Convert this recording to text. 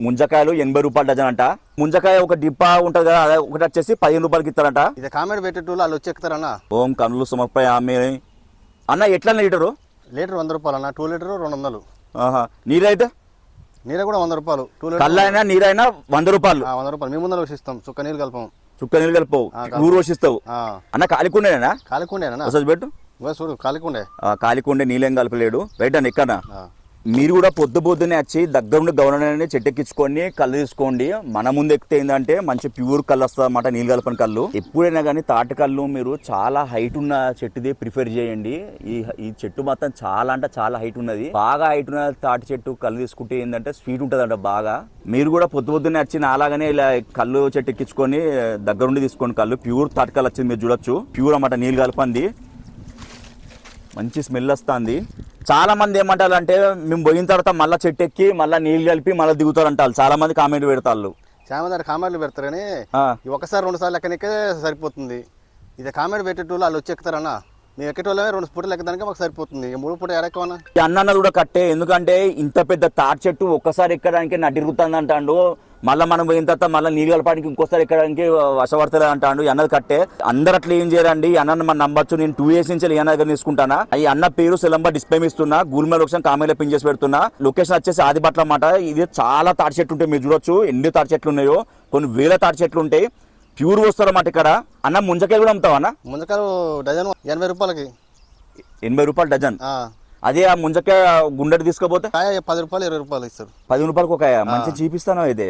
ముంజకాయలు ఎనభై రూపాయలు డజన్ అంట. ముంజకాయ ఒక డిప్పా ఉంటది కదా అదే ఒకటి వచ్చేసి పదిహేను రూపాయలకి ఇస్తారంట. ఇది కామెంట్ పెట్టేటోళ్ళు వాళ్ళు వచ్చి ఎక్కుతారన్న ఓం కనులు సుమపై ఆమె. అన్న ఎట్లా లీటరు? లీటర్ వంద రూపాయలు అన్న టూ లీటర్ రెండు వందలు. ఆహా నీరైతే నీరే కూడా వంద రూపాయలు టూ లీటర్ కళ్ళైనా నీరైనా వంద రూపాయలు. ఆ, వంద రూపాయలు. మీ ముందర వచ్చిస్తాం చుక్క నీళ్ళు కలపం. చుక్క నీళ్ళు కలిపవు ఊరు పోషిస్తావు. అన్న కాలికుండేనా? కాలికుండేనా ఒకసారి పెట్టు. చూడు కాలికుండే. ఆ, కాలికుండే నీళ్ళేం కలపలేడు. రైట్ అన్న ఎక్కనా. మీరు కూడా పొద్దు పొద్దునే వచ్చి దగ్గరుండి గవర్నర్ని చెట్టు ఎక్కించుకొని కళ్ళు తీసుకోండి. మన ముందు ఎక్కితే ఏంటంటే మంచి ప్యూర్ కళ్ళు వస్తుంది అన్నమాట నీళ్ళు కలపని కళ్ళు. ఎప్పుడైనా కానీ తాటి కళ్ళు మీరు చాలా హైట్ ఉన్న చెట్టుది ప్రిఫర్ చేయండి. ఈ ఈ చెట్టు మాత్రం చాలా అంటే చాలా హైట్ ఉన్నది. బాగా హైట్ ఉన్న తాటి చెట్టు కళ్ళు తీసుకుంటే ఏంటంటే స్వీట్ ఉంటుందంట బాగా. మీరు కూడా పొద్దు పొద్దునే వచ్చి నాలాగానే ఇలా కళ్ళు చెట్టు ఎక్కించుకొని దగ్గరుండి తీసుకోండి కళ్ళు. ప్యూర్ తాటి కళ్ళు వచ్చింది మీరు చూడొచ్చు. ప్యూర్ అన్నమాట నీళ్ళు కలపండి మంచి స్మెల్ వస్తుంది. చాలా మంది ఏమంటారు అంటే మేము పోయిన తర్వాత మళ్ళీ చెట్టు ఎక్కి మళ్ళీ నీళ్ళు కలిపి మళ్ళీ దిగుతారు అంటారు చాలా మంది కామెంట్ పెడతారు చాలా మంది కామెంట్లు పెడతారు కానీ ఒకసారి రెండు సార్లు ఎక్కనికే సరిపోతుంది. ఇది కామెంట్ పెట్టేటోళ్ళు వాళ్ళు వచ్చి ఎక్కుతారన్న మేము ఎక్కేటోళ్ళమే రెండు పూటలు ఎక్కడానికి మాకు సరిపోతుంది. మూడు పూట ఎడెక్కవన్నా ఈ అన్న కూడా కట్టే ఎందుకంటే ఇంత పెద్ద తాటి చెట్టు ఒక్కసారి ఎక్కడానికి నటిరుగుతుంది అంటాడు మళ్ళీ మనం పోయిన తర్వాత మళ్ళీ నీళ్ళు కలపడానికి ఇంకోసారి ఎక్కడానికి వశపడతలే అంటాడు. అన్నది కట్టే అందరు అట్లా ఏం చేయరండి? అన్నను మనం నమ్మచ్చు నేను టూ ఇయర్స్ నుంచి అన్న దగ్గర తీసుకుంటానా? ఈ అన్న పేరు సెలంబర్ డిస్ప్లే ఇస్తున్నా గూగుల్ మీద ఒకసారి కామెంట్లో పిన్ చేసి పెడుతున్నా. లొకేషన్ వచ్చేసి ఆదిబట్ల అన్నమాట. ఇది చాలా తాటి చెట్లు ఉంటాయి మీరు చూడొచ్చు. ఎన్ని తాటి చెట్లు ఉన్నాయో. కొన్ని వేల తాటి చెట్లు ఉంటాయి. ప్యూర్ వస్తారు అన్నమాట ఇక్కడ. అన్న ముంజకాయలు కూడా అమ్ముతావా అన్న? ముంజకాయలు డజన్ ఎనభై రూపాయలకి. ఎనభై రూపాయలు డజన్? అదే ఆ ముంజకాయ గుండెటి తీసుకపోతే? పది రూపాయలు ఇరవై రూపాయలు ఇస్తారు. పది రూపాయలకు ఒక మంచి చూపిస్తాను అయితే